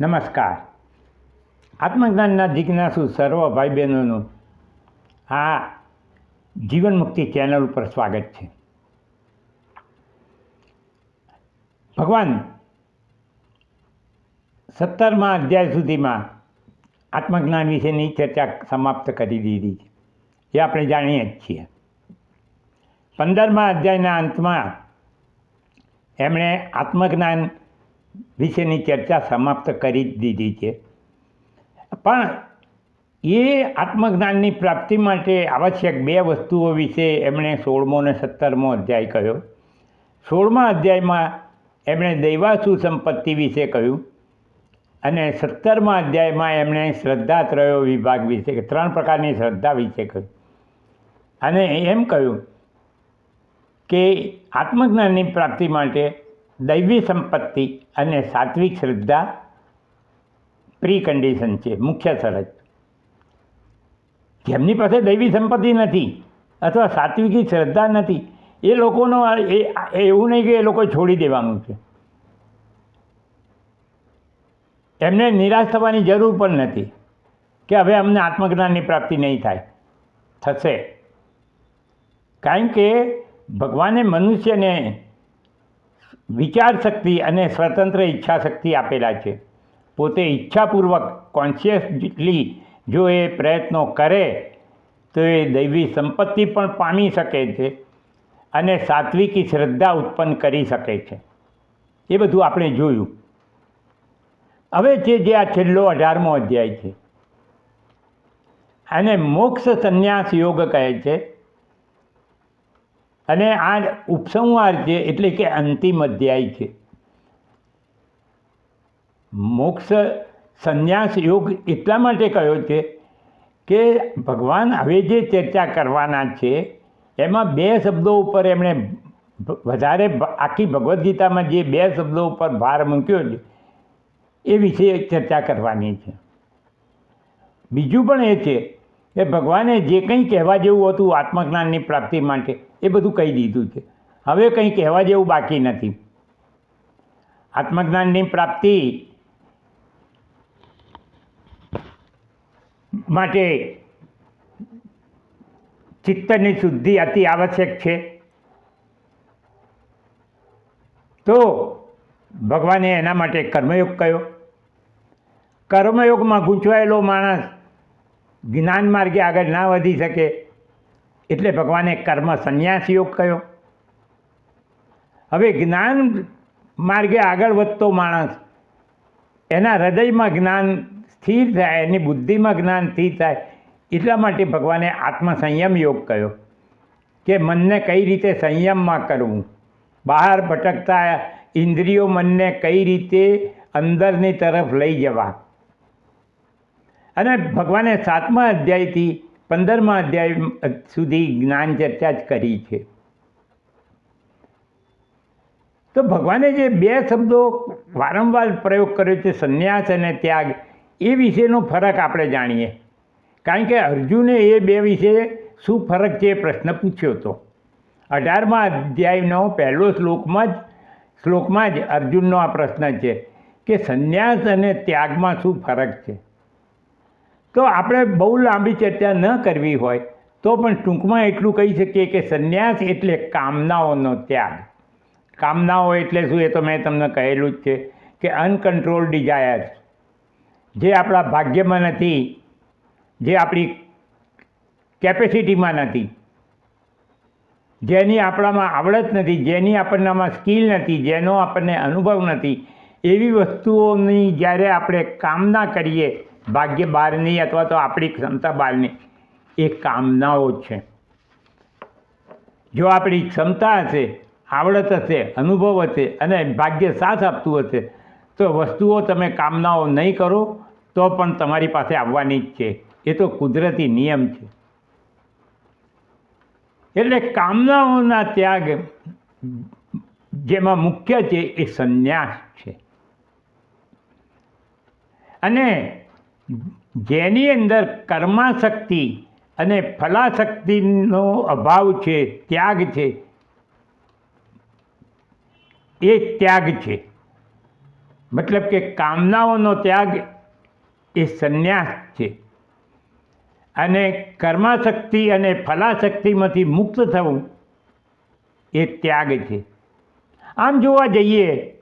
નમસ્કાર. આત્મજ્ઞાનના જિજ્ઞાસુ સર્વ ભાઈ બહેનોનું આ જીવન મુક્તિ ચેનલ ઉપર સ્વાગત છે. ભગવાન સત્તરમા અધ્યાય સુધીમાં આત્મજ્ઞાન વિશેની ચર્ચા સમાપ્ત કરી દીધી છે. એ આપણે જાણીએ જ છીએ. પંદરમા અધ્યાયના અંતમાં એમણે આત્મજ્ઞાન વિશેની ચર્ચા સમાપ્ત કરી જ દીધી છે. પણ એ આત્મજ્ઞાનની પ્રાપ્તિ માટે આવશ્યક બે વસ્તુઓ વિશે એમણે સોળમો અને સત્તરમો અધ્યાય કહ્યો. સોળમા અધ્યાયમાં એમણે દૈવાસુ સંપત્તિ વિશે કહ્યું અને સત્તરમા અધ્યાયમાં એમણે શ્રદ્ધાત્રયો વિભાગ વિશે ત્રણ પ્રકારની શ્રદ્ધા વિશે કહ્યું. અને એમ કહ્યું કે આત્મજ્ઞાનની પ્રાપ્તિ માટે દૈવી સંપત્તિ અને સાત્વિક શ્રદ્ધા પ્રી કન્ડિશન છે, મુખ્ય શરત. જેમની પાસે દૈવી સંપત્તિ નથી અથવા સાત્વિકી શ્રદ્ધા નથી, એ લોકોનો એ એવું નહીં કે એ લોકો છોડી દેવાનું છે. એમને નિરાશ થવાની જરૂર પણ નથી કે હવે અમને આત્મજ્ઞાનની પ્રાપ્તિ નહીં થાય. થશે. કારણ કે ભગવાને મનુષ્યને વિચાર શક્તિ અને સ્વતંત્ર ઈચ્છા શક્તિ આપેલા છે. પોતે ઈચ્છાપૂર્વક કોન્શિયસલી જો એ પ્રયત્નો કરે, તો એ દૈવી સંપત્તિ પણ પામી શકે છે અને સાત્વિકી શ્રદ્ધા ઉત્પન્ન કરી શકે છે. એ બધું આપણે જોયું. હવે છે જે આ છેલ્લો અઢારમો અધ્યાય છે. અને મોક્ષ સંન્યાસ યોગ કહે છે. અને આ ઉપસંહાર છે એટલે કે અંતિમ અધ્યાય છે. મોક્ષ સંન્યાસ યોગ એટલા માટે કયો છે કે ભગવાન હવે જે ચર્ચા કરવાના છે, એમાં બે શબ્દો ઉપર એમણે વધારે આખી ભગવદ્ ગીતામાં જે બે શબ્દો ઉપર ભાર મૂક્યો છે, એ વિશે ચર્ચા કરવાની છે. બીજું પણ એ છે કે ભગવાને જે કંઈ કહેવા જેવું હતું આત્મજ્ઞાનની પ્રાપ્તિ માટે એ બધું કહી દીધું છે. હવે કંઈ કહેવા જેવું બાકી નથી. આત્મજ્ઞાનની પ્રાપ્તિ માટે ચિત્તની શુદ્ધિ અતિ આવશ્યક છે. તો ભગવાને એના માટે કર્મયોગ કયો? કર્મયોગમાં ગૂંચવાયેલો માણસ જ્ઞાન માર્ગે આગળ ના વધી શકે. એટલે ભગવાને કર્મ સંન્યાસ યોગ કયો? હવે જ્ઞાન માર્ગે આગળ વધતો માણસ, એના હૃદયમાં જ્ઞાન સ્થિર થાય, એની બુદ્ધિમાં જ્ઞાન સ્થિર થાય, એટલા માટે ભગવાને આત્મસંયમ યોગ કયો. કે મનને કઈ રીતે સંયમમાં કરવું? બહાર ભટકતા ઇન્દ્રિયો મનને કઈ રીતે અંદરની તરફ લઈ જવા? અને ભગવાને સાતમા અધ્યાયથી પંદરમા અધ્યાય સુધી જ્ઞાન ચર્ચા જ કરી છે. તો ભગવાને જે બે શબ્દો વારંવાર પ્રયોગ કર્યો છે, સંન્યાસ અને ત્યાગ, એ વિશેનો ફરક આપણે જાણીએ. કારણ કે અર્જુને એ બે વિશે શું ફરક છે એ પ્રશ્ન પૂછ્યો હતો. અઢારમા અધ્યાયનો પહેલો શ્લોકમાં જ શ્લોકમાં જ અર્જુનનો આ પ્રશ્ન છે કે સંન્યાસ અને ત્યાગમાં શું ફરક છે? તો આપણે બહુ લાંબી ચર્ચા ન કરવી હોય, તો પણ ટૂંકમાં એટલું કહી શકીએ કે સંન્યાસ એટલે કામનાઓનો ત્યાગ. કામનાઓ એટલે શું એ તો મેં તમને કહેલું જ છે કે અનકન્ટ્રોલ ડિઝાયર્સ. જે આપણા ભાગ્યમાં નથી, જે આપણી કેપેસિટીમાં નથી, જેની આપણામાં આવડત નથી, જેની આપણનામાં સ્કિલ નથી, જેનો આપણને અનુભવ નથી, એવી વસ્તુઓની જ્યારે આપણે કામના કરીએ ભાગ્ય બહારની અથવા તો આપણી ક્ષમતા બહારની એ કામનાઓ છે. જો આપણી ક્ષમતા હશે, આવડત હશે, અનુભવ હશે અને ભાગ્ય સાથ આપતું હશે, તો વસ્તુઓ તમે કામનાઓ નહીં કરો, તો પણ તમારી પાસે આવવાની જ છે. એ તો કુદરતી નિયમ છે. એટલે કામનાઓના ત્યાગ જેમાં મુખ્ય છે એ સંન્યાસ છે. અને જેની અંદર કર્માશક્તિ અને ફલાશક્તિનો અભાવ છે, ત્યાગ છે, એ ત્યાગ છે. મતલબ કે કામનાઓનો ત્યાગ એ સંન્યાસ છે. અને કર્માશક્તિ અને ફલાશક્તિમાંથી મુક્ત થવું એ ત્યાગ છે. આમ જોવા જઈએ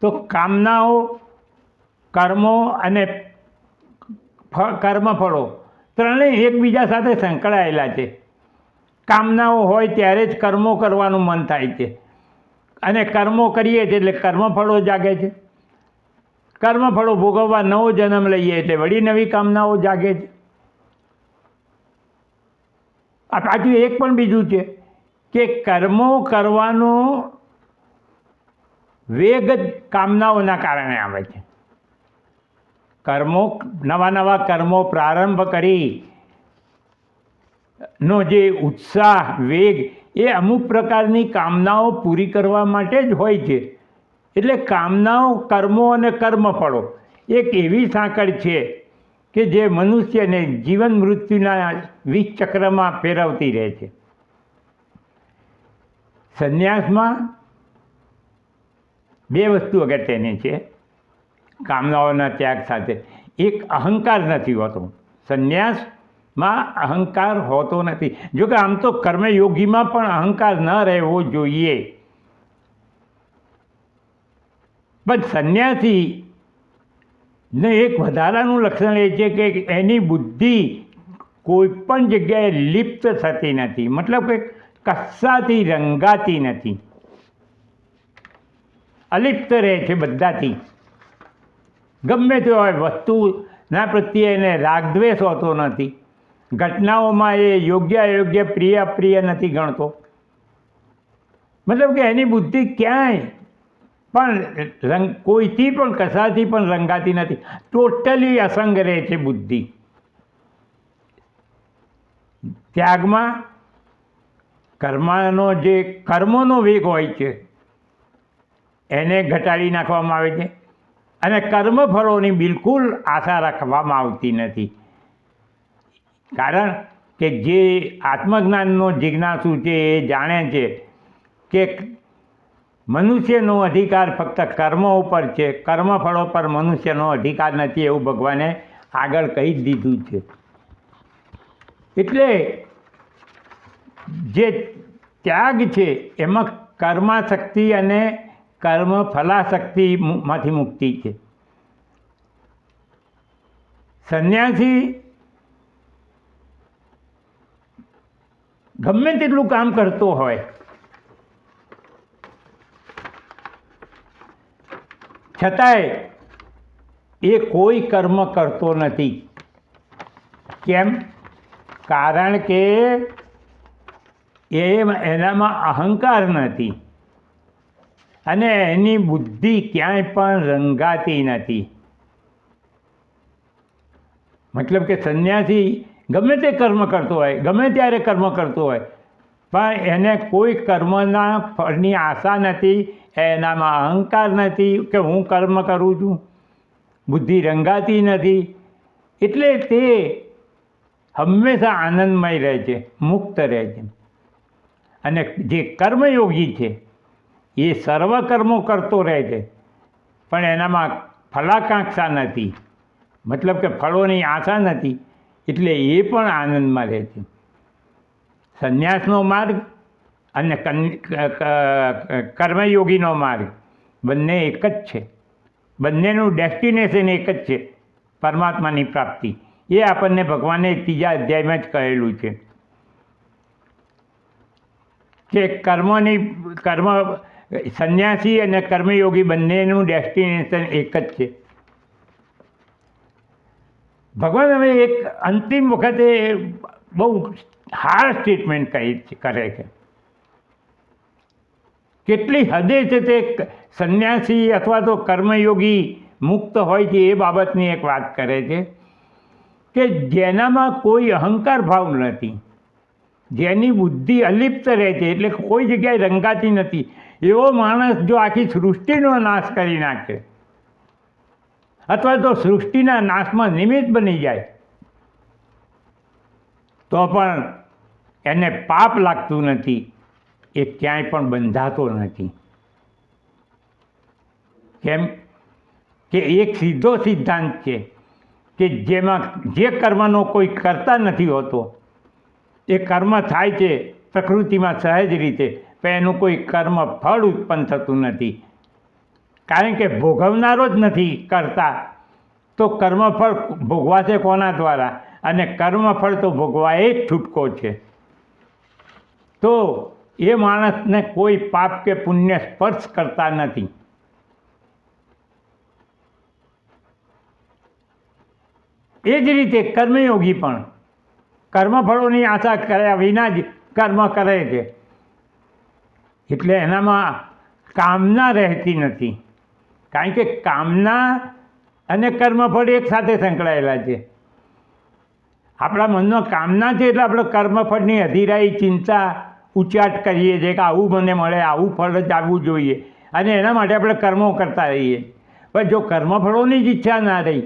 તો કામનાઓ, કર્મો અને ફ- કર્મફળો ત્રણેય એકબીજા સાથે સંકળાયેલા છે. કામનાઓ હોય ત્યારે જ કર્મો કરવાનું મન થાય છે. અને કર્મો કરીએ છીએ એટલે કર્મફળો જાગે છે. કર્મફળો ભોગવવા નવો જન્મ લઈએ એટલે વળી નવી કામનાઓ જાગે છે. આ પાછું એક પણ બીજું છે કે કર્મો કરવાનો વેગ જ કામનાઓના કારણે આવે છે. કર્મો, નવા નવા કર્મો પ્રારંભ કરી. નો જે ઉત્સાહ, વેગ, એ અમુક પ્રકારની કામનાઓ પૂરી કરવા માટે જ હોય છે. એટલે કામનાઓ, કર્મો અને કર્મફળો એક એવી સાંકળ છે કે જે મનુષ્યને જીવન મૃત્યુના વીસ ચક્રમાં ફેરવતી રહે છે. સંન્યાસમાં બે વસ્તુ અગત્યની છે. કામનાઓના ત્યાગ સાથે. એક અહંકાર નથી હોતો. સંન્યાસમાં અહંકાર હોતો નથી. જોકે આમ તો કર્મયોગીમાં પણ અહંકાર ન રહેવો જોઈએ. પણ સંન્યાસી ને એક વધારાનું લક્ષણ એ છે કે એની બુદ્ધિ કોઈ પણ જગ્યાએ લિપ્ત થતી નથી. મતલબ કે કશાથી રંગાતી નથી. અલિપ્ત રહે છે બધાથી. ગમે તે હોય વસ્તુના પ્રત્યે એને રાગદ્વેષ હોતો નથી. ઘટનાઓમાં એ યોગ્ય અયોગ્ય પ્રિય અપ્રિય નથી ગણતો. મતલબ કે એની બુદ્ધિ ક્યાંય પણ રંગ, કોઈથી પણ, કશાથી પણ રંગાતી નથી. ટોટલી અસંગ રહે છે બુદ્ધિ. ત્યાગમાં કર્મનો જે, કર્મોનો વેગ હોય છે, એને ઘટાડી નાખવામાં આવે છે. અને કર્મફળોની બિલકુલ આશા રાખવામાં આવતી નથી. કારણ કે જે આત્મજ્ઞાનનો જિજ્ઞાસુ છે એ જાણે છે કે મનુષ્યનો અધિકાર ફક્ત કર્મ ઉપર છે, કર્મફળો પર મનુષ્યનો અધિકાર નથી એવું ભગવાને આગળ કહી જ દીધું છે. એટલે જે ત્યાગ છે, એમાં કર્માશક્તિ અને કર્મ ફલાશક્તિમાંથી મુક્તિ છે. સંન્યાસી ગમે તેટલું કામ કરતો હોય, છતાંય એ કોઈ કર્મ કરતો નથી. કેમ? કારણ કે એ એનામાં અહંકાર નથી. અને એની બુદ્ધિ ક્યાંય પણ રંગાતી નથી. મતલબ કે સંન્યાસી ગમે તે કર્મ કરતો હોય, ગમે ત્યારે કર્મ કરતો હોય, પણ એને કોઈ કર્મના ફળની આશા નથી, એનામાં અહંકાર નથી કે હું કર્મ કરું છું. બુદ્ધિ રંગાતી નથી. એટલે તે હંમેશા આનંદમય રહે છે, મુક્ત રહે છે. અને જે કર્મયોગી છે એ સર્વ કર્મો કરતો રહે છે. પણ એનામાં ફલાકાંક્ષા નથી. મતલબ કે ફળોની આશા નથી. એટલે એ પણ આનંદમાં રહે છે. સંન્યાસનો માર્ગ અને કર્મયોગીનો માર્ગ બંને એક જ છે. બંનેનું ડેસ્ટિનેશન એક જ છે. પરમાત્માની પ્રાપ્તિ. એ આપણને ભગવાને ત્રીજા અધ્યાયમાં જ કહેલું છે. કે કર્મની, કર્મ સંન્યાસી અને કર્મયોગી બંનેનું ડેસ્ટિનેશન એક જ છે. ભગવાન હવે એક અંતિમ વખતે બહુ હાર્ડ સ્ટેટમેન્ટ કહી કરે છે. કેટલી હદે છે તે સંન્યાસી અથવા તો કર્મયોગી મુક્ત હોય છે એ બાબતની એક વાત કરે છે કે જેનામાં કોઈ અહંકાર ભાવ નથી. જેની બુદ્ધિ અલિપ્ત રહે છે, એટલે કોઈ જગ્યાએ રંગાતી નથી. એવો માણસ જો આખી સૃષ્ટિનો નાશ કરી નાખે, અથવા તો સૃષ્ટિના નાશમાં નિમિત્ત બની જાય, તો પણ એને પાપ લાગતું નથી, એ ક્યાંય પણ બંધાતો નથી. કેમ કે એક સીધો સિદ્ધાંત છે કે જેમાં જે કર્મનો કોઈ કરતા નથી હોતો, એ કર્મ થાય છે પ્રકૃતિમાં સહજ રીતે પણ એનું કોઈ કર્મ ફળ ઉત્પન્ન થતું નથી. કારણ કે ભોગવનારો જ નથી કરતા. તો કર્મફળ ભોગવાશે કોના દ્વારા? અને કર્મફળ તો ભોગવા એ જ છૂટકો છે. તો એ માણસને કોઈ પાપ કે પુણ્ય સ્પર્શ કરતા નથી. એ જ રીતે કર્મયોગી પણ. કર્મફળોની આશા કર્યા વિના જ કર્મ કરે છે. એટલે એનામાં કામના રહેતી નથી. કારણ કે કામના અને કર્મફળ એક સાથે સંકળાયેલા છે. આપણા મનમાં કામના છે એટલે આપણે કર્મફળની અધીરાઈ, ચિંતા, ઉચાટ કરીએ છીએ કે આવું મને મળે, આવું ફળ જ આવવું જોઈએ. અને એના માટે આપણે કર્મો કરતા રહીએ. પણ જો કર્મફળોની જ ઈચ્છા ના રહી,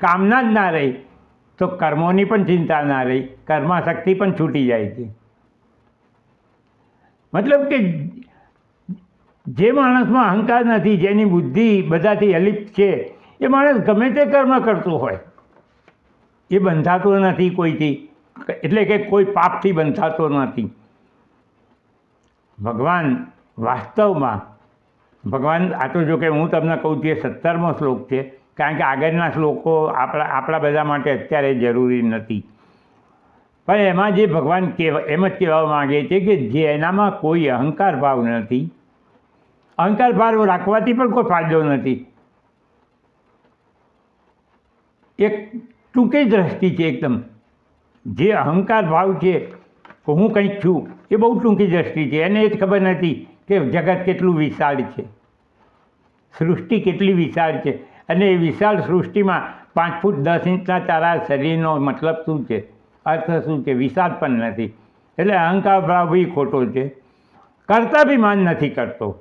કામના જ ના રહી, તો કર્મોની પણ ચિંતા ના રહી. કર્માશક્તિ પણ છૂટી જાય છે. મતલબ કે જે માણસમાં અહંકાર નથી, જેની બુદ્ધિ બધાથી અલિપ્ત છે, એ માણસ ગમે તે કર્મ કરતો હોય. એ બંધાતો નથી કોઈથી. એટલે કે કોઈ પાપથી બંધાતો નથી. ભગવાન વાસ્તવમાં, ભગવાન, આ તો જો કે હું તમને કહું છું, એ સત્તરમો શ્લોક છે, કારણ કે આગળના શ્લોકો આપણા આપણા બધા માટે અત્યારે જરૂરી નથી. પણ એમાં જે ભગવાન કહેવા એમ જ કહેવા માગે છે કે જે એનામાં કોઈ અહંકાર ભાવ નથી. અહંકાર ભાવ રાખવાથી પણ કોઈ ફાયદો નથી. એક ટૂંકી દ્રષ્ટિ છે એકદમ. જે અહંકાર ભાવ છે, હું કંઈક છું, એ બહુ ટૂંકી દ્રષ્ટિ છે. એને એ જ ખબર નથી કે જગત કેટલું વિશાળ છે. સૃષ્ટિ કેટલી વિશાળ છે. અને એ વિશાળ સૃષ્ટિમાં પાંચ ફૂટ દસ ઇંચના તારા શરીરનો મતલબ શું છે? અર્થ શું છે વિષાદ પણ નથી. એટલે અહંકાર ભાવ બી ખોટો છે. કરતા બી માન નથી કરતો.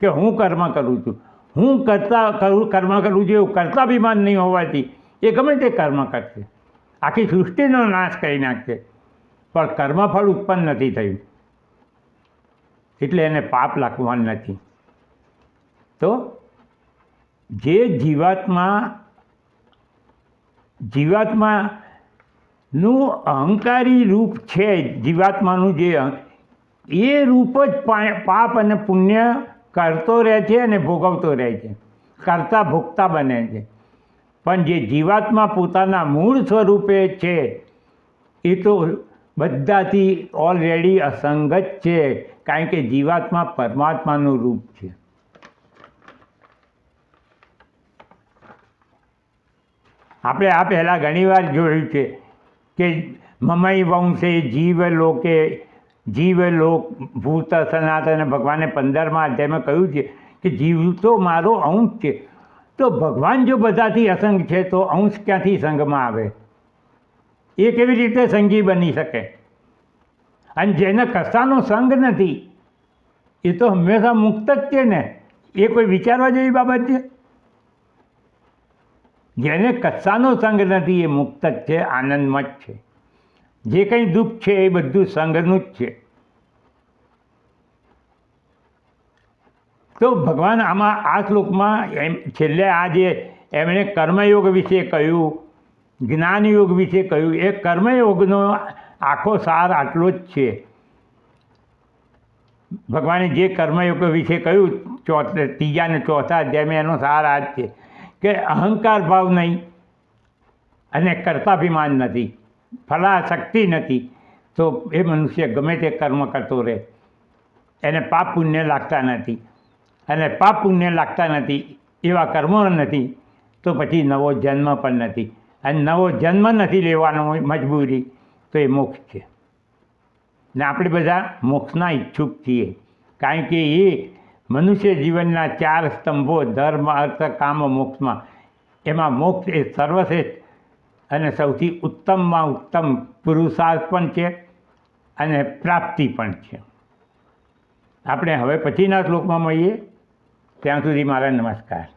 કે હું કર્મ કરું છું. હું કરતા કરું, કર્મ કરું છું એવું કર્તાભિમાન નહીં હોવાથી એ ગમે તે કર્મ કરશે. આખી સૃષ્ટિનો નાશ કરી નાખશે. પણ કર્મફળ ઉત્પન્ન નથી થયું. એટલે એને પાપ લાગવાનું નથી. તો જે જીવાત્મા જીવાત્માનું અહંકારી રૂપ છે જીવાત્માનું જે એ રૂપ જ પાપ અને પુણ્ય કરતો રહે છે અને ભોગવતો રહે છે. કરતા ભોગતા બને છે. પણ જે જીવાત્મા પોતાના મૂળ સ્વરૂપે છે, એ તો બધાથી ઓલરેડી અસંગત છે, કારણ કે જીવાત્મા પરમાત્માનું રૂપ છે. આપણે આ પહેલાં ઘણીવાર જોયું છે કે મમય વંશે જીવ લોકે જીવ લોક ભૂત સનાતન ભગવાને પંદરમાં અધ્યાયમાં કહ્યું છે કે જીવ તો મારો અંશ છે. તો ભગવાન જો બધાથી અસંગ છે તો અંશ ક્યાંથી સંઘમાં આવે? એ કેવી રીતે સંગી બની શકે? અને જેને કશાનો સંગ નથી, એ તો હંમેશા મુક્ત જ છે ને? એ કોઈ વિચારવા જેવી બાબત છે? જેને કશાનો સંગ નથી, એ મુક્ત જ છે આનંદમાં જ છે. જે કંઈ દુઃખ છે, એ બધું સંગનું જ છે. તો ભગવાન આમાં આ શ્લોકમાં એમ છેલ્લે આ જે એમણે કર્મયોગ વિશે કહ્યું, જ્ઞાનયોગ વિશે કહ્યું, એ કર્મયોગનો આખો સાર આટલો જ છે. ભગવાને જે કર્મયોગ વિશે કહ્યું, ચોથ, ત્રીજા અને ચોથા અધ્યાયમાં એનો સાર આ જ છે. કે અહંકાર ભાવ નહીં અને કર્તાભિમાન નથી, ફલાશક્તિ નથી, તો એ મનુષ્ય ગમે તે કર્મ કરતો રહે. એને પાપ પુણ્ય લાગતા નથી અને પાપ પુણ્ય લાગતા નથી, એવા કર્મો નથી, તો પછી નવો જન્મ પણ નથી. અને નવો જન્મ નથી લેવાનો મજબૂરી, તો એ મોક્ષ છે. ને આપણે બધા મોક્ષના ઈચ્છુક છીએ. કારણ કે એ મનુષ્ય જીવનના ચાર સ્તંભો, ધર્મ, અર્થ, કામ, મોક્ષમાં. એમાં મોક્ષ એ સર્વશ્રેષ્ઠ અને સૌથી ઉત્તમમાં ઉત્તમ પુરુષાર્થ પણ છે અને પ્રાપ્તિ પણ છે. આપણે હવે પછીના શ્લોકમાં મળીએ. ત્યાં સુધી મારા નમસ્કાર.